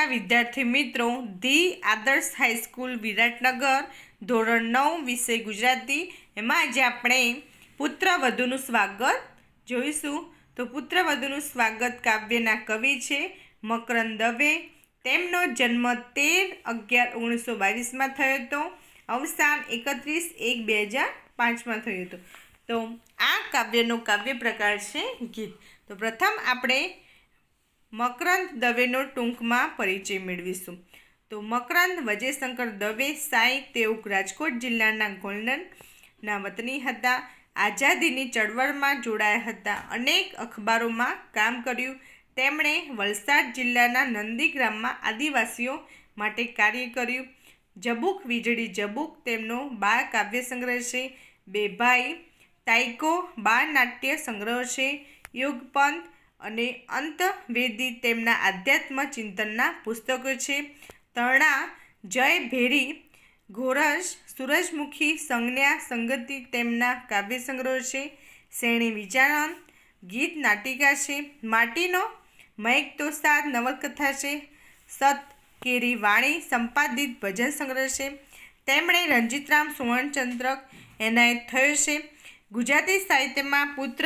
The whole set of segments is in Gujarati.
નમસ્કાર વિદ્યાર્થી મિત્રો ધી આદર્શ હાઈસ્કૂલ વિરાટનગર ધોરણ નવ વિષય ગુજરાતી. એમાં આજે આપણે પુત્રવધુનું સ્વાગત જોઈશું. તો પુત્રવધુનું સ્વાગત કાવ્યના કવિ છે મકરંદ દવે. તેમનો જન્મ તેર અગિયાર ઓગણીસો બાવીસમાં થયો હતો. અવસાન એકત્રીસ એક બે હજાર પાંચમાં થયું હતું. તો આ કાવ્યનો કાવ્ય પ્રકાર છે ગીત. તો પ્રથમ આપણે મકરંદ દવેનો ટૂંકમાં પરિચય મેળવીશું. તો મકરંદ વજયશંકર દવે, સાંઈ તેઓ રાજકોટ જિલ્લાના ગોલ્ડનના વતની હતા. આઝાદીની ચળવળમાં જોડાયા હતા. અનેક અખબારોમાં કામ કર્યું. તેમણે વલસાડ જિલ્લાના નંદીગ્રામમાં આદિવાસીઓ માટે કાર્ય કર્યું. જબુક, વીજળી જબુક, તેમનો બાળ કાવ્ય સંગ્રહ છે. બે ભાઈ તાઇકો બાળ નાટ્ય સંગ્રહ છે. યુગપંથ અને અંતવેદી તેમના આધ્યાત્મ ચિંતનના પુસ્તકો છે. તરણા, જય ભેરી, ઘોરસ, સૂરજમુખી, સંજ્ઞા, સંગતિ તેમના કાવ્ય સંગ્રહ છે. શ્રેણી વિચારણ ગીત નાટિકા છે. માટીનો મૈક તો સાત નવલકથા છે. સત, કેરી, વાણી, સંપાદિત ભજન સંગ્રહ છે. તેમણે રંજીતરામ સુવર્ણચંદ્રક એનાયત થયો છે. ગુજરાતી સાહિત્યમાં પુત્ર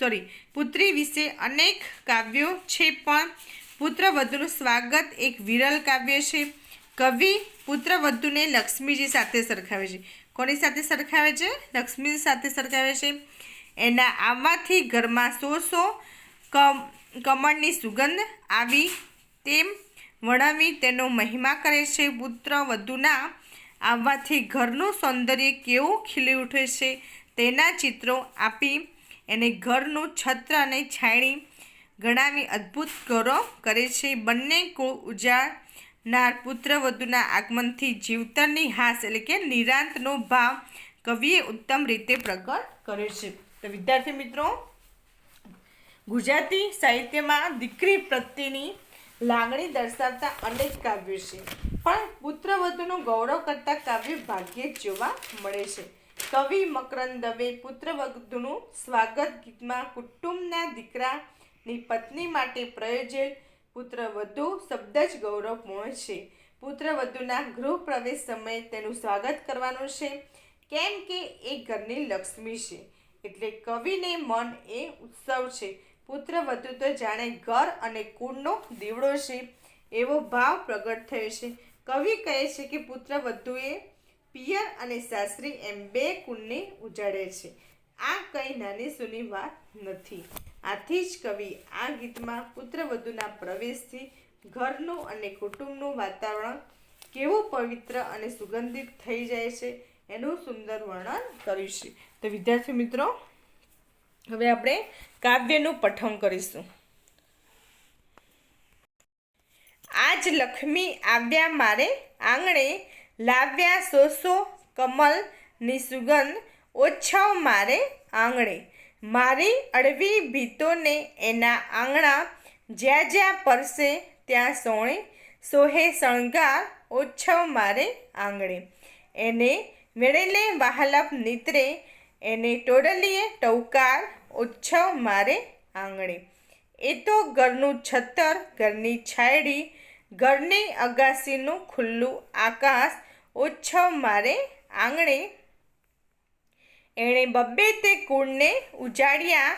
સોરી પુત્રી વિશે અનેક કાવ્યો છે, પણ પુત્રવધુનું સ્વાગત એક વિરલ કાવ્ય છે. કવિ પુત્રવધુને લક્ષ્મીજી સાથે સરખાવે છે. કોની સાથે સરખાવે છે? લક્ષ્મીજી સાથે સરખાવે છે. એના આવવાથી ઘરમાં સો સો કમ, કમળની સુગંધ આવી તેમ વર્ણવી તેનો મહિમા કરે છે. પુત્રવધુના આવવાથી ઘરનું સૌંદર્ય કેવું ખીલી ઉઠે છે, તેના ચિત્રો આપી એને ઘરનું છત્ર અને છાયણી ગણાવી અદ્ભુત ગૌરવ કરે છે. બંને કુળ ઉજાડનાર પુત્રવધુના આગમનથી જીવતરની હાસ એટલે કે નિરાંતનો ભાવ કવિએ ઉત્તમ રીતે પ્રગટ કર્યો છે. તો વિદ્યાર્થી મિત્રો, ગુજરાતી સાહિત્યમાં દીકરી પ્રત્યેની લાગણી દર્શાવતા અનેક કાવ્યો છે. પણ પુત્રવધુનું ગૌરવ કરતા કાવ્ય ભાગ્યે જ જોવા મળે છે. કવિ મકરંદ દવે પુત્રવધુનું સ્વાગત ગીતમાં કુટુંબના દીકરાની પત્ની માટે પ્રયોજેલ પુત્રવધુ શબ્દ જ ગૌરવપૂર્ણ છે. પુત્રવધુના ગૃહ પ્રવેશ સમયે તેનું સ્વાગત કરવાનું છે. કેમ કે એ ઘરની લક્ષ્મી છે. એટલે કવિને મન એ ઉત્સવ છે. પુત્રવધુ તો જાણે ઘર અને કુળનો દીવડો છે. એવો ભાવ પ્રગટ થયો છે. કવિ કહે છે કે પુત્રવધુએ પિયર અને સાસરી એમ બે કુળને ઉજાડે છે. આ કંઈ નાની સૂની વાત નથી. આથી જ કવિ આ ગીતમાં પુત્રવધુના પ્રવેશથી ઘરનું અને કુટુંબનું વાતાવરણ કેવું પવિત્ર અને સુગંધિત થઈ જાય છે એનું સુંદર વર્ણન કર્યું છે. તો વિદ્યાર્થી મિત્રો, હવે આપણે કાવ્યનું પઠન કરીશું. આજ લક્ષ્મી આવ્યા મારે આંગણે લાવ્યા સોસો કમલની સુગંધ ઓછાવ મારે આંગણે મારી અળવી ભીતોને એના આંગણા જ્યાં જ્યાં પરસે ત્યાં સોણે. સોહે શણગાર ઓછવ મારે આંગણે એને મેળેલે વાહલપ નીતરે. એને ટોડલીએ ટવકાર ઓછવ મારે આંગણે એ તો ઘરનું છત્તર, ઘરની છાયડી, ઘરની અગાસીનું ખુલ્લું આકાશ ઓછવ મારે આંગણે. એણે બબ્બે તે કુળને ઉજાડ્યા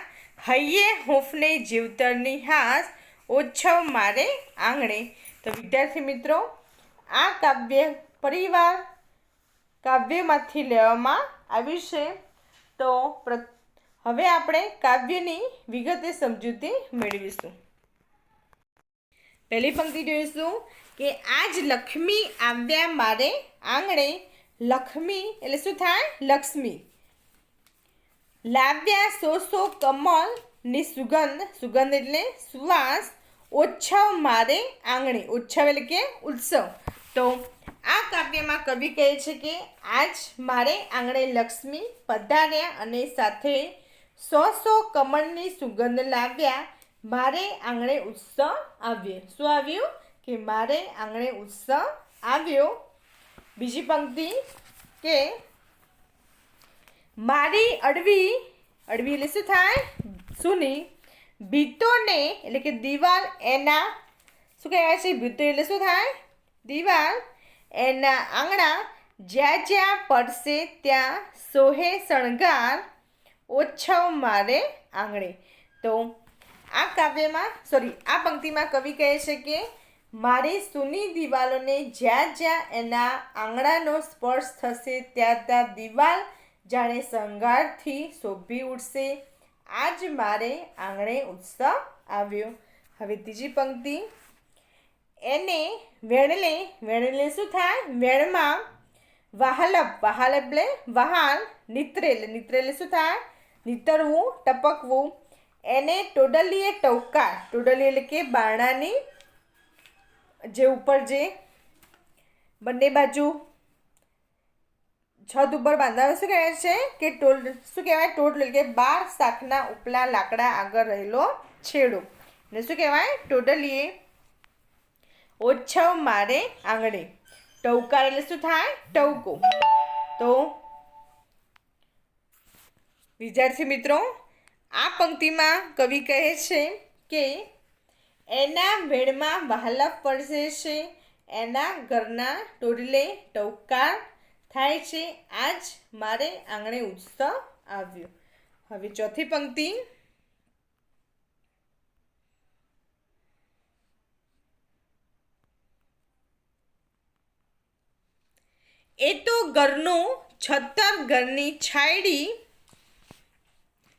હૈયે હૂંફને જીવતરની હાસ ઉચ્છવ મારે આંગણે. તો વિદ્યાર્થી મિત્રો, આ કાવ્ય પરિવાર કાવ્યમાંથી લેવામાં આવ્યું છે. તો હવે આપણે કાવ્યની વિગતે સમજૂતી મેળવીશું. પહેલી પંક્તિ જોઈશું. કે આજ લક્ષ્મી આવ્યા મારે આંગણે. લક્ષ્મી એટલે શું થાય? લક્ષ્મી. લાવ્યા સો સો કમળની સુગંધ. સુગંધ એટલે સુવાસ. ઉત્સવ મારે આંગણે. ઉત્સવ એટલે કે ઉત્સવ. તો આ કાવ્યમાં કવિ કહે છે કે આજ મારે આંગણે લક્ષ્મી પધાર્યા અને સાથે સો સો કમળની સુગંધ લાવ્યા. મારે આંગણે ઉત્સવ આવ્યો. શું આવ્યું? કે મારે આંગણે ઉત્સવ આવ્યો. બીજી પંક્તિ કે મારી અડવી અડવી એટલે શું થાય? સુની. ભીતોને એટલે કે દિવાલ એના, શું કહેવાય છે? ભીતો એટલે શું થાય? દિવાલ એના આંગણા જ્યાં જ્યાં પડશે ત્યાં સોહે શણગાર ઓછવ મારે આંગણે. તો આ કાવ્યમાં સોરી આ પંક્તિમાં કવિ કહે છે કે મારી સૂની દિવાલોને જ્યાં જ્યાં એના આંગણાનો સ્પર્શ થશે, ત્યાં ત્યાં દિવાલ જાણે શણગારથી શોભી ઉઠશે આજ મારે આંગણે ઉત્સવ આવ્યો. હવે ત્રીજી પંક્તિ. એને વેણલે વેણલે શું થાય? વેણમાં વાહલપ વાહલ એટલે વહાલ નિત્રેલ એટલે શું થાય? નીતરવું, ટપકવું. એને ટોડલીએ ટવકાર ટોડલી એટલે કે બારણાની જે ઉપર જે બંને બાજુ છત ઉપર બાંધાવે શું કહેવાય છે કે ટોલ, શું કહેવાય ટોટલ કે બાર શાખના ઉપલા લાકડા આગળ રહેલો છેડો. ને શું કહેવાય? ટોટલીએ ઓછવ મારે આંગણે. ટવકાર એટલે શું થાય? ટવકો તો વિદ્યાર્થી મિત્રો, આ પંક્તિમાં કવિ કહે છે કે એના વેણમાં વહાલપ પડશે છે. એના ઘરના ટોડલે ટવકાર થાય છે. આજ મારે આંગણે ઉત્સવ આવ્યો. હવે ચોથી પંક્તિ. એ તો ઘરનું છત્તર ઘરની છાયડી,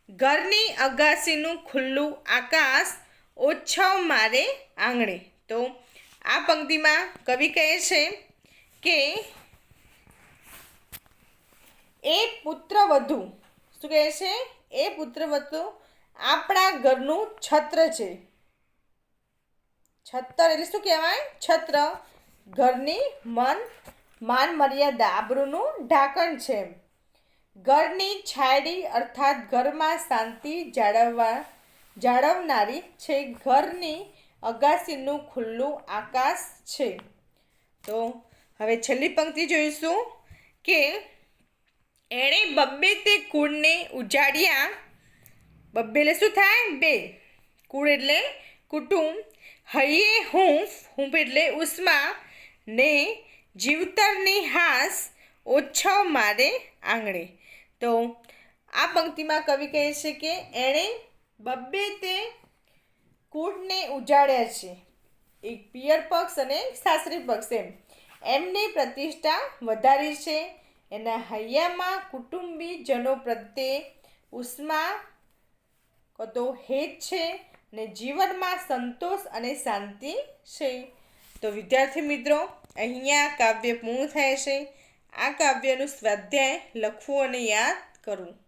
ઘરની અગાસીનું ખુલ્લું આકાશ ઓછવ મારે આંગણે. તો આ પંક્તિમાં કવિ કહે છે કે એ પુત્રવધુ, શું કહે છે? એ પુત્રવધુ આપણા ઘરનું છત્ર છે. છત્ર એટલે શું કહેવાય? છત્ર. ઘરની મન, માન, મર્યાદા આબરૂનું ઢાંકણ છે. ઘરની છાયડી અર્થાત ઘરમાં શાંતિ જાળવવા જાળવનારી છે. ઘરની અગાસીનું ખુલ્લું આકાશ છે. તો હવે છેલ્લી પંક્તિ જોઈશું કે એણે બબ્બે તે કુળને ઉજાડ્યા. બબ્બે એટલે શું થાય? બે. કુળ એટલે કુટુંબ. હૈયે હૂંફ. હૂંફ એટલે ઉષ્મા. ને જીવતરની હાસ ઓછવ મારે આંગણે. તો આ પંક્તિમાં કવિ કહે છે કે એણે બબ્બે તે કુળને ઉજાડ્યા છે. એક પિયર પક્ષ અને સાસરી પક્ષ એમ. એમની પ્રતિષ્ઠા વધારી છે. એના હૈયામાં કુટુંબીજનો પ્રત્યે ઉષ્મા કતો હેત છે અને જીવનમાં સંતોષ અને શાંતિ છે. તો વિદ્યાર્થી મિત્રો, અહીંયા કાવ્ય પૂર્ણ થાય છે. આ કાવ્યનું સ્વાધ્યાય લખવું અને યાદ કરવું.